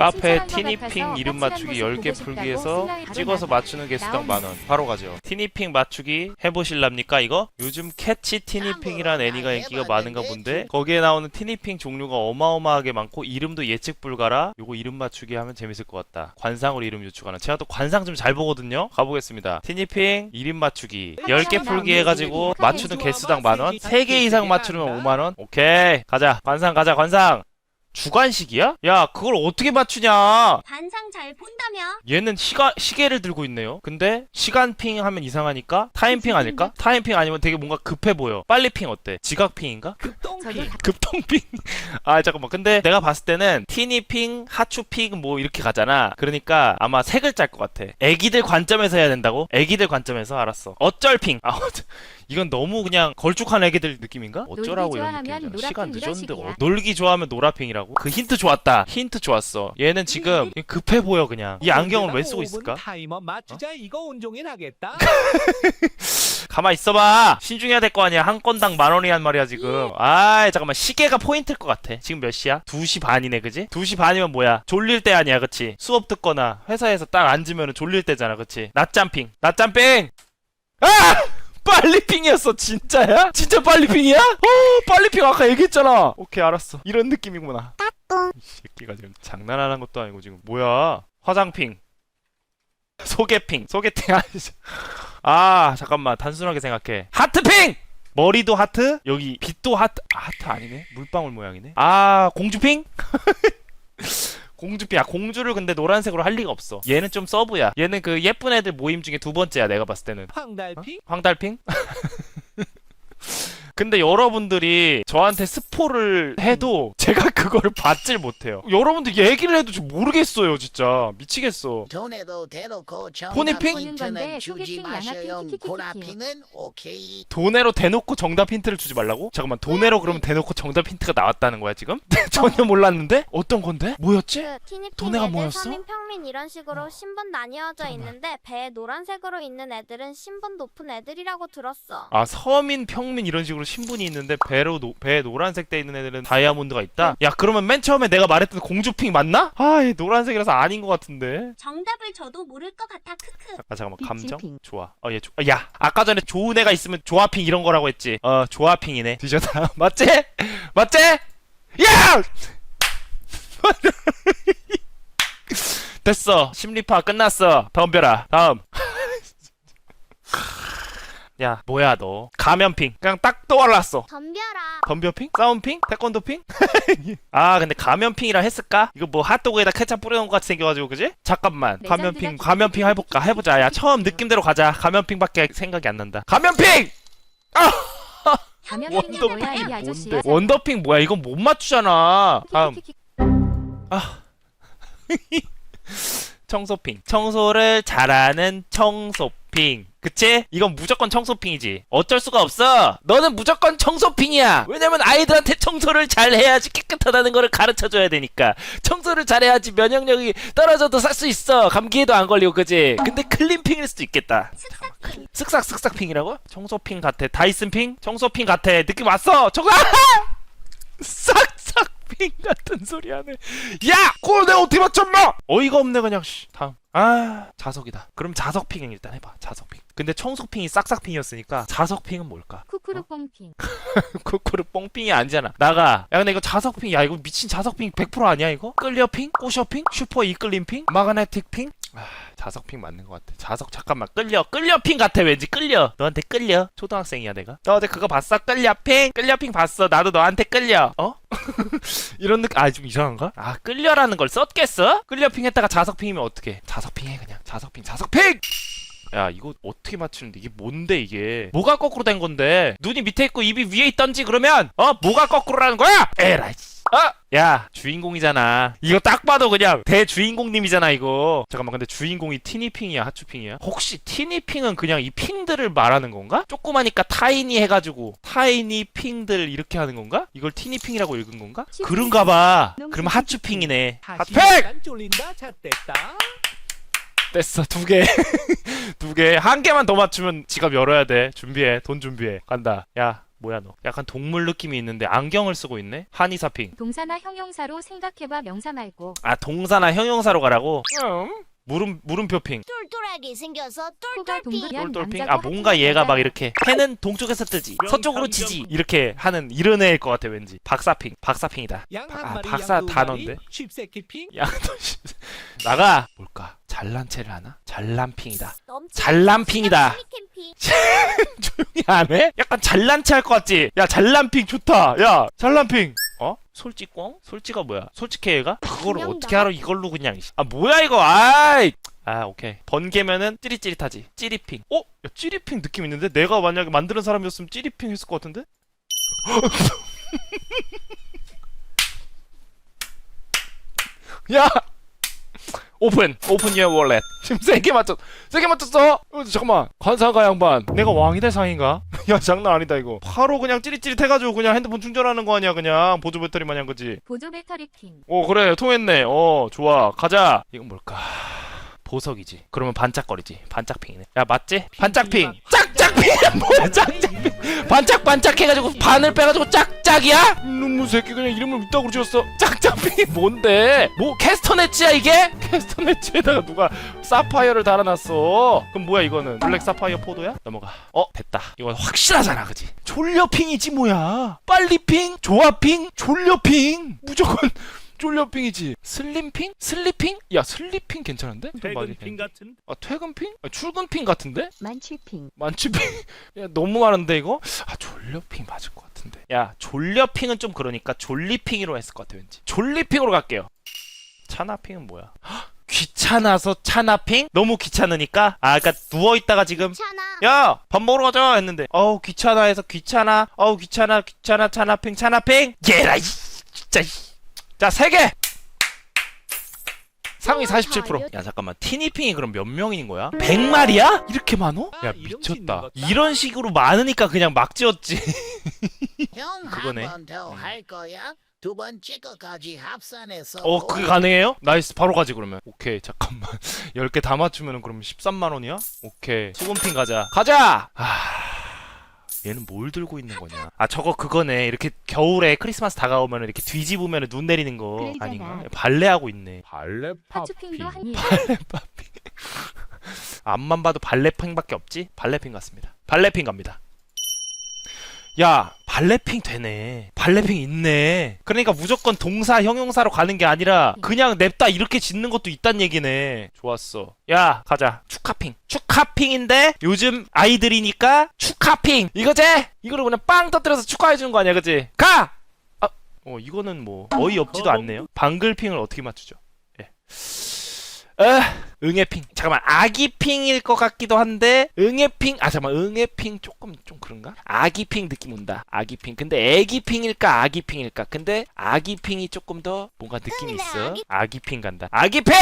카페 티니핑 이름 맞추기 10개 풀기에서 찍어서 맞추는 개수당 만원. 바로 가죠. 티니핑 맞추기 해보실랍니까 이거? 요즘 캐치 티니핑이란 애니가 인기가 많은가 본데 거기에 나오는 티니핑 종류가 어마어마하게 많고 이름도 예측 불가라 요거 이름 맞추기 하면 재밌을 것 같다. 관상으로 이름 유추하는. 제가 또 관상 좀 잘 보거든요. 가보겠습니다. 티니핑 이름 맞추기 10개 풀기 해가지고 맞추는 개수당 만원? 3개 이상 맞추면 5만원? 오케이. 가자. 관상 가자 관상 주관식이야? 야 그걸 어떻게 맞추냐 반상 잘 본다며? 얘는 시가, 시계를 들고 있네요. 근데 시간핑 하면 이상하니까 타임핑 아닐까? 타임핑 아니면 되게 뭔가 급해 보여. 빨리핑 어때? 지각핑인가? 급동핑 급통핑. 아 잠깐만. 근데 내가 봤을 때는 티니핑, 하추핑 뭐 이렇게 가잖아. 그러니까 아마 세 글자일 것 같아. 애기들 관점에서 해야 된다고? 애기들 관점에서 알았어. 어쩔핑. 아 어쩌- 이건 너무 그냥 걸쭉한 애기들 느낌인가? 어쩌라고 이런 느낌이잖아. 노라핑 시간 늦었는데. 어, 놀기 좋아하면 노라핑이라고? 그 힌트 좋았다. 힌트 좋았어. 얘는 지금 급해 보여 그냥. 이 안경을 왜 쓰고 있을까? 타이머 맞추자 이거 온종일 하겠다. 가만 있어봐. 신중해야 될 거 아니야. 한 건당 만 원이란 말이야 지금. 아 잠깐만 시계가 포인트일 것 같아. 지금 몇 시야? 2시 반이네, 그지? 2시 반이면 뭐야? 졸릴 때 아니야, 그치? 수업 듣거나 회사에서 딱 앉으면 졸릴 때잖아, 그치? 낮잠핑, 낮잠핑. 아! 빨리핑이었어 진짜야? 진짜 빨리핑이야? 어 빨리핑 아까 얘기했잖아. 오케이 알았어. 이런 느낌이구나. 이 새끼가 지금 장난하는 것도 아니고 지금 뭐야? 화장핑. 소개핑. 소개팅 아니지 아 잠깐만. 단순하게 생각해. 하트핑! 머리도 하트? 여기 빛도 하트. 아, 하트 아니네? 물방울 모양이네? 아 공주핑 공주핑 아 공주를 근데 노란색으로 할 리가 없어. 얘는 좀 서브야. 얘는 그 예쁜 애들 모임 중에 두 번째야 내가 봤을 때는. 황달핑? 황달핑 근데 여러분들이 저한테 스포를 해도 제가 그거를 받질 못해요. 여러분들 얘기를 해도 좀 모르겠어요, 진짜. 미치겠어. 대놓고 포니핑? 힌트는 주지 마셔요. 오케이. 돈에로 대놓고 정답 힌트를 주지 말라고? 잠깐만, 돈에로 그러면 대놓고 정답 힌트가 나왔다는 거야, 지금? 전혀 몰랐는데? 어떤 건데? 뭐였지? 그 티니핑 돈에가 애들 뭐였어? 서민 평민 이런 식으로 신분 나뉘어져. 있는데 배에 노란색으로 있는 애들은 신분 높은 애들이라고 들었어. 아, 서민, 평민 이런 식으로 신분이 있는데 배로 노, 배에 노란색 돼 있는 애들은 다이아몬드가 있다? 야, 그러면 맨 처음에 내가 말했던 공주핑 맞나? 아, 얘 노란색이라서 아닌 것 같은데. 정답을 저도 모를 것 같아 크크. 아 잠깐만. 감정? 비치핑. 좋아. 어얘 조... 아, 야 아까 전에 좋은 애가 있으면 조아핑 이런 거라고 했지. 어 조아핑이네. 뒤졌다. 맞지? 맞지? 야! 됐어. 심리파 끝났어. 덤벼라 다음 야 뭐야 너 가면핑 그냥 딱 떠올랐어 덤벼라. 덤벼핑? 싸움핑? 태권도핑? 아 근데 가면핑이라 했을까? 이거 뭐 핫도그에다 케찹 뿌려놓은 것 같이 생겨가지고 그지? 잠깐만 가면핑 가면핑 해볼까? 해보자 야 처음 느낌대로 가자 가면핑밖에 생각이 안 난다 가면핑! 가면핑이 원더핑 뭐야 이 아저씨야 뭔데? 원더핑 뭐야 이건 못 맞추잖아 다음 키키키키. 청소핑 청소를 잘하는 청소핑 그치? 이건 무조건 청소핑이지 어쩔 수가 없어 너는 무조건 청소핑이야 왜냐면 아이들한테 청소를 잘 해야지 깨끗하다는 거를 가르쳐줘야 되니까 청소를 잘 해야지 면역력이 떨어져도 살 수 있어 감기에도 안 걸리고 그지? 근데 클린핑일 수도 있겠다 쓱싹핑. 쓱싹 쓱싹핑이라고? 청소핑 같아 다이슨핑? 청소핑 같아 느낌 왔어 청소 싹싹핑 같은 소리 하네 야! 그걸 내가 어떻게 맞췄나? 어이가 없네 그냥 씨. 다음 아 자석이다 그럼 자석핑 일단 해봐 자석핑 근데 청소핑이 싹싹핑이었으니까 자석핑은 뭘까? 쿠쿠루 뽕핑 쿠쿠르 뽕핑이 아니잖아 나가 야 근데 이거 자석핑 야 이거 미친 자석핑 100% 아니야 이거? 끌려핑? 꼬셔핑? 슈퍼 이끌림핑? 마그네틱핑? 아 자석 핑 맞는 것 같아 자석 잠깐만 끌려 끌려 핑 같아 왠지 끌려 너한테 끌려 초등학생이야 내가 너 어제 그거 봤어? 끌려 핑? 끌려 핑 봤어 나도 너한테 끌려 어? 이런 느낌 아 좀 이상한가? 아 끌려라는 걸 썼겠어? 끌려 핑 했다가 자석 핑이면 어떡해 자석 핑 해 그냥 자석 핑 자석 핑! 야 이거 어떻게 맞추는데 이게 뭔데 이게 뭐가 거꾸로 된 건데 눈이 밑에 있고 입이 위에 있던지 그러면 어 뭐가 거꾸로라는 거야 에라이 씨. 아! 야 주인공이잖아 이거 딱 봐도 그냥 대주인공님이잖아 이거 잠깐만 근데 주인공이 티니핑이야 하추핑이야 혹시 티니핑은 그냥 이 핑들을 말하는 건가? 조그마니까 타이니 해가지고 타이니 핑들 이렇게 하는 건가? 이걸 티니핑이라고 읽은 건가? 그런가 봐 그럼 하추핑이네! 약간 쫄린다 잣됐다. 됐어 두 개. 두 개. 한 개만 더 맞추면 지갑 열어야 돼. 준비해. 돈 준비해. 간다. 야, 뭐야 너? 약간 동물 느낌이 있는데 안경을 쓰고 있네? 한의사핑. 동사나 형용사로 생각해봐 명사 말고. 아 동사나 형용사로 가라고? 음. 물음 물음표핑. 똘똘하게 생겨서 똘똘핑. 남자고 아 뭔가 얘가 막. 이렇게. 해는 동쪽에서 뜨지. 서쪽으로 지지. 이렇게 하는 이런 애일 것 같아 왠지. 박사핑. 박사핑이다. 양 아, 박사 단어인데? 쉽새끼핑? 야너 나가. 뭘까? 잘난 체를 하나? 잘난핑이다. 잘난핑이다. 조용히 안 해? 약간 잘난 체할 것 같지? 야 잘난핑 좋다. 야 잘난핑. 어? 솔직광? 솔직가 뭐야? 솔직해 얘가? 그냥 어떻게 나. 알아 이걸로 그냥. 아 뭐야 이거 아이 아 오케이 번개면은 찌릿찌릿하지 찌릿핑 어? 야 찌릿핑 느낌 있는데? 내가 만약에 만드는 사람이었으면 찌릿핑 했을 것 같은데? 야 오픈 오픈 유어 월렛. 지금 세개 맞췄 세개 맞췄어! 어, 잠깐만. 관상가 양반. 내가 왕이 될 상인가? 야 장난 아니다 이거. 바로 그냥 찌릿찌릿 해가지고 그냥 핸드폰 충전하는 거 아니야 그냥. 보조 배터리 마냥 그지? 보조 배터리 핑오 그래. 통했네. 어 좋아. 가자. 이건 뭘까? 보석이지. 그러면 반짝거리지. 반짝핑이네. 야 맞지? 반짝핑. 짝짝핑. 뭐야 짝짝핑 반짝반짝 해가지고 반을 빼가지고 짝짝이야? 이놈의 새끼 그냥 이름을 이따구로 지었어. 짝짝핑이 뭔데? 뭐 캐스터네츠야 이게? 캐스터네츠에다가 누가 사파이어를 달아놨어? 그럼 뭐야 이거는? 블랙 사파이어 포도야? 넘어가. 어 됐다. 이건 확실하잖아 그지? 졸려핑이지 뭐야? 빨리핑 조아핑 졸려핑. 무조건 쫄려핑이지 슬림핑? 슬리핑? 야 슬리핑 괜찮은데? 좀 많이 퇴근핑 같은 아 퇴근핑? 아, 출근핑 같은데? 만취핑 만취핑? 야 너무 많은데 이거? 아 졸려핑 맞을 것 같은데 야 졸려핑은 좀 그러니까 졸리핑으로 했을 것 같아 왠지 졸리핑으로 갈게요 차나핑은 뭐야? 헉, 귀찮아서 차나핑? 너무 귀찮으니까? 아 그니까 누워 있다가 지금 괜찮아. 야! 밥 먹으러 가자! 했는데 어우 귀찮아 해서 귀찮아 어우 귀찮아 귀찮아 차나핑 차나핑 얘라 이 진짜 이. 자 3개! 상위 47%. 야 잠깐만 티니핑이 그럼 몇 명인 거야? 100마리야? 이렇게 많어? 아, 야 미쳤다. 이런 식으로 많으니까 그냥 막 지었지. 형 그거네. 한번더할 거야? 두 번째 거까지 합산해서 어 그게 가능해요? 나이스 바로 가지 그러면. 오케이 잠깐만 10개 다 맞추면 그러면 13만 원이야? 오케이 소금핑 가자. 가자! 아... 얘는 뭘 들고 있는 거냐? 아 저거 그거네. 이렇게 겨울에 크리스마스 다가오면 이렇게 뒤집으면 눈 내리는 거. 아닌가? 발레하고 있네. 발레 파추핑도 한입 앞만 봐도 발레핑밖에 없지? 발레핑 같습니다. 발레핑 갑니다. 야, 발레핑 되네. 발레핑 있네. 그러니까 무조건 동사, 형용사로 가는 게 아니라 그냥 냅다 이렇게 짓는 것도 있단 얘기네. 좋았어. 야, 가자. 축하핑. 축하핑인데 요즘 아이들이니까 축하핑. 이거지? 이거를 그냥 빵 터뜨려서 축하해 주는 거 아니야, 그지? 가! 아, 어, 이거는 뭐 어이없지도 않네요. 방글핑을 어떻게 맞추죠? 예. 아, 응애핑. 잠깐만, 아기핑일 것 같기도 한데, 응애핑. 아, 잠깐만, 응애핑 조금 좀 그런가? 아기핑 느낌 온다. 아기핑. 근데 애기핑일까, 아기핑일까? 근데 아기핑이 조금 더 뭔가 느낌이 있어. 아기- 아기핑 간다. 아기핑!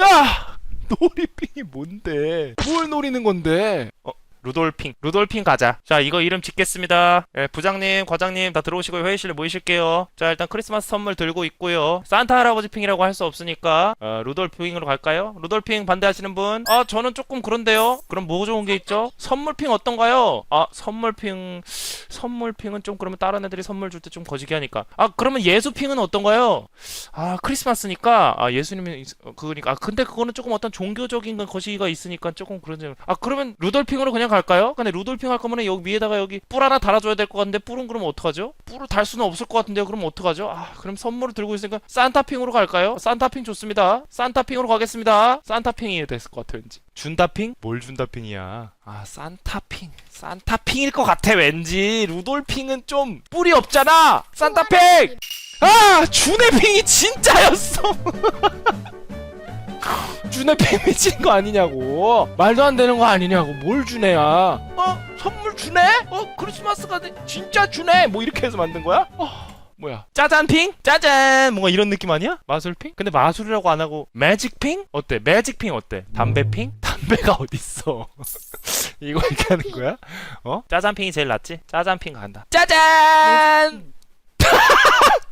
야! 놀이핑이 뭔데? 뭘 노리는 건데? 어, 루돌핑. 루돌핑 가자. 자, 이거 이름 짓겠습니다. 예, 부장님, 과장님 다 들어오시고 회의실에 모이실게요. 자, 일단 크리스마스 선물 들고 있고요. 산타 할아버지 핑이라고 할 수 없으니까 어, 루돌핑으로 갈까요? 루돌핑 반대하시는 분? 아, 저는 조금 그런데요. 그럼 뭐 좋은 게 있죠? 선물핑 어떤가요? 아, 선물핑 선물핑은 좀 그러면 다른 애들이 선물 줄 때 좀 거시기 하니까. 아, 그러면 예수핑은 어떤가요? 아, 크리스마스니까 아, 예수님이 있- 어, 그거니까. 아, 근데 그거는 조금 어떤 종교적인 건 거시기가 있으니까 조금 그런 아, 그러면 루돌핑으로 그냥 갈까요? 근데 루돌핑 할 거면 여기 위에다가 여기 뿔 하나 달아줘야 될 것 같은데 뿔은 그럼 어떡하죠? 뿔을 달 수는 없을 것 같은데요. 그럼 어떡하죠? 아, 그럼 선물을 들고 있으니까 산타핑으로 갈까요? 산타핑 좋습니다. 산타핑으로 가겠습니다. 산타핑이 됐을 것 같아 왠지. 준다핑? 뭘 준다핑이야? 아, 산타핑. 산타핑일 것 같아 왠지. 루돌핑은 좀 뿔이 없잖아. 산타핑! 아, 준의핑이 진짜였어. 준혜핑 미친 거 아니냐고. 말도 안 되는 거 아니냐고. 뭘 주네야? 어? 선물 주네 어? 크리스마스가 돼? 진짜 주네 뭐 이렇게 해서 만든 거야? 어 뭐야. 짜잔핑? 짜잔! 뭔가 이런 느낌 아니야? 마술핑? 근데 마술이라고 안 하고 매직핑? 어때? 매직핑 어때? 담배핑? 담배가 어딨어? 이거 이렇게 하는 거야? 어? 짜잔핑이 제일 낫지? 짜잔핑 간다. 짜잔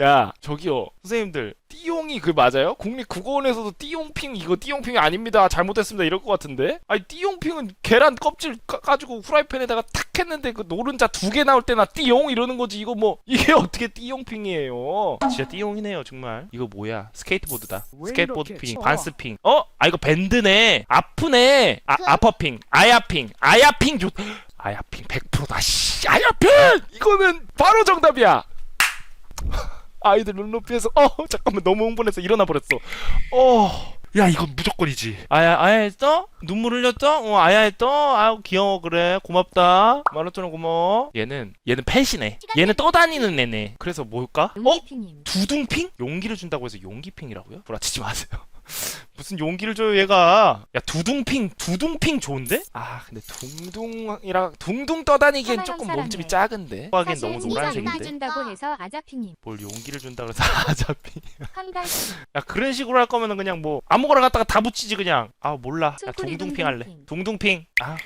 야 저기요 선생님들 띠용이 그 맞아요? 국립국어원에서도 띠용핑 이거 띠용핑이 아닙니다. 잘못했습니다. 이럴 것 같은데. 아니 띠용핑은 계란 껍질 까, 가지고 후라이팬에다가 탁 했는데 그 노른자 두 개 나올 때나 띠용 이러는 거지. 이거 뭐 이게 어떻게 띠용핑이에요? 진짜 띠용이네요 정말. 이거 뭐야? 스케이트보드다. 왜 스케이트보드 이렇게 핑, 쳐? 반스핑. 어? 아 이거 밴드네. 아프네. 아 그- 아퍼핑, 아야핑, 아야핑 좋. 아야핑 100%다. 씨, 아야핑 이거는 바로 정답이야. 아이들 눈높이에서 어 잠깐만 너무 흥분해서 일어나 버렸어. 어. 야 이건 무조건이지. 아야 아야 했어? 눈물 흘렸어? 어 아야 했어? 아우 귀여워 그래 고맙다. 만원처럼 고마워. 얘는 얘는 펫이네. 얘는 떠다니는 애네. 그래서 뭘까? 어? 용기핑님. 두둥핑? 용기를 준다고 해서 용기핑이라고요? 불아치지 마세요. 무슨 용기를 줘요 얘가? 야 두둥핑 두둥핑 좋은데? 아 근데 둥둥이랑 둥둥 떠다니기엔 조금 사랑해. 몸집이 작은데. 하기엔 너무 노란색인데. 준다고 해서 아자핑님. 뭘 용기를 준다 그래서 아자핑. 황달핑. 야 그런 식으로 할 거면은 그냥 뭐 아무거나 갖다가 다 붙이지 그냥. 아 몰라. 야 둥둥핑 할래. 둥둥핑. 둥둥핑. 아.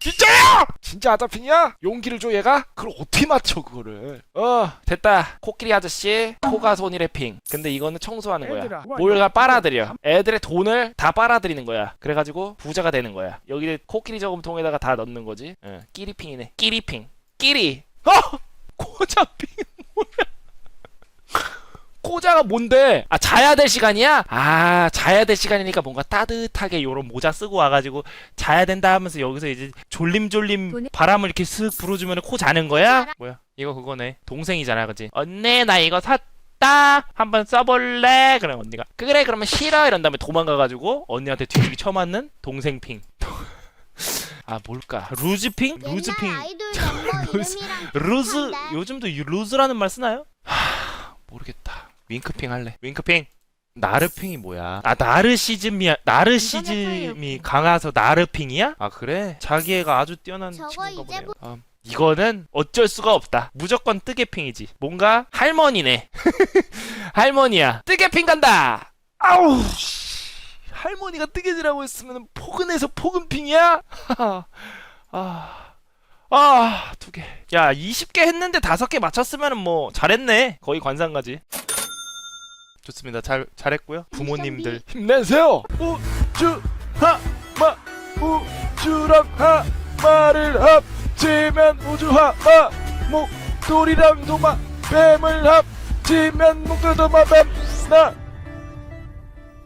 진짜야? 진짜 아자핑이야? 용기를 줘 얘가? 그걸 어떻게 맞춰 그거를? 어 됐다. 코끼리 아저씨 코가 손이 래핑. 근데 이거는 청소하는 거야. 뭘가 빨아들여. 애들의 돈을 다 빨아들이는 거야. 그래가지고 부자가 되는 거야. 여기 코끼리 저금통에다가 다 넣는 거지. 응. 끼리핑이네. 끼리핑. 끼리. 어? 코자핑 뭐야? 코자가 뭔데? 아 자야 될 시간이야? 아 자야 될 시간이니까 뭔가 따뜻하게 요런 모자 쓰고 와가지고 자야 된다 하면서 여기서 이제 졸림졸림 바람을 이렇게 쓱 불어주면 코 자는 거야? 뭐야? 이거 그거네. 동생이잖아, 그지? 언니 나 이거 샀다. 한번 써볼래? 그럼 언니가 그래 그러면 싫어 이런 다음에 도망가가지고 언니한테 뒤지기 쳐맞는 동생핑. 아 뭘까? 루즈핑? 루즈핑. 루즈- 루즈? 요즘도 이 루즈라는 말 쓰나요? 하 모르겠다. 윙크핑 할래. 윙크핑. 나르핑이 뭐야? 아 나르시즘이 나르시즘이 강해서 나르핑이야? 아 그래? 자기 애가 아주 뛰어난 저거 친구인가 이제 보네요. 아, 이거는 어쩔 수가 없다. 무조건 뜨개핑이지. 뭔가 할머니네. 할머니야. 뜨개핑 간다. 아우. 씨. 할머니가 뜨개질하고 있으면 포근해서 포근핑이야? 아. 아, 두 개. 야, 20개 했는데 다섯 개 맞췄으면 뭐 잘했네. 거의 관상가지. 좋습니다. 잘 잘했고요. 부모님들 힘내세요. 우주 하마 우주랑 하마를 합치면 우주 하마 목돌이랑 도마 뱀을 합치면 목돌 도마 뱀나